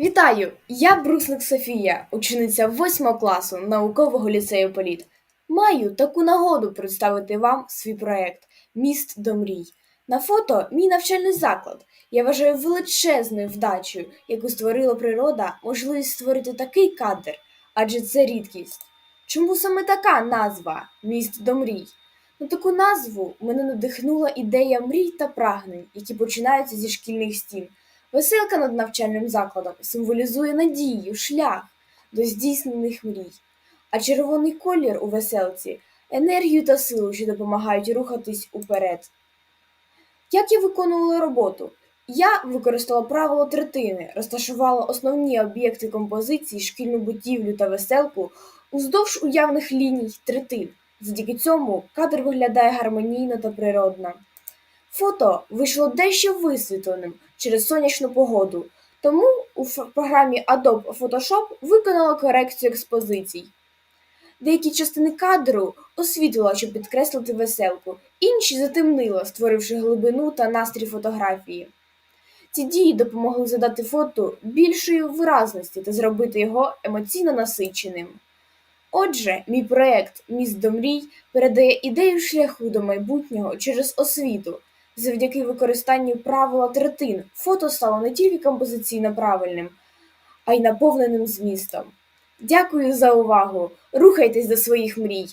Вітаю! Я Бруслик Софія, учениця 8 класу наукового ліцею Політ. Маю таку нагоду представити вам свій проект Міст до мрій. На фото мій навчальний заклад. Я вважаю величезною вдачею, яку створила природа, можливість створити такий кадр, адже це рідкість. Чому саме така назва Міст до мрій? На таку назву мене надихнула ідея мрій та прагнень, які починаються зі шкільних стін. Веселка над навчальним закладом символізує надію, шлях до здійснених мрій, а червоний колір у веселці енергію та силу, що допомагають рухатись уперед. Як я виконувала роботу? Я використала правило третини, розташувала основні об'єкти композиції, шкільну будівлю та веселку уздовж уявних ліній третин. Завдяки цьому кадр виглядає гармонійно та природно. Фото вийшло дещо висвітленим через сонячну погоду, тому у програмі Adobe Photoshop виконала корекцію експозицій. Деякі частини кадру освітлила, щоб підкреслити веселку, інші затемнила, створивши глибину та настрій фотографії. Ці дії допомогли задати фото більшої виразності та зробити його емоційно насиченим. Отже, мій проект Міст до мрій передає ідею шляху до майбутнього через освіту. Завдяки використанню правила третин фото стало не тільки композиційно правильним, а й наповненим змістом. Дякую за увагу! Рухайтесь до своїх мрій!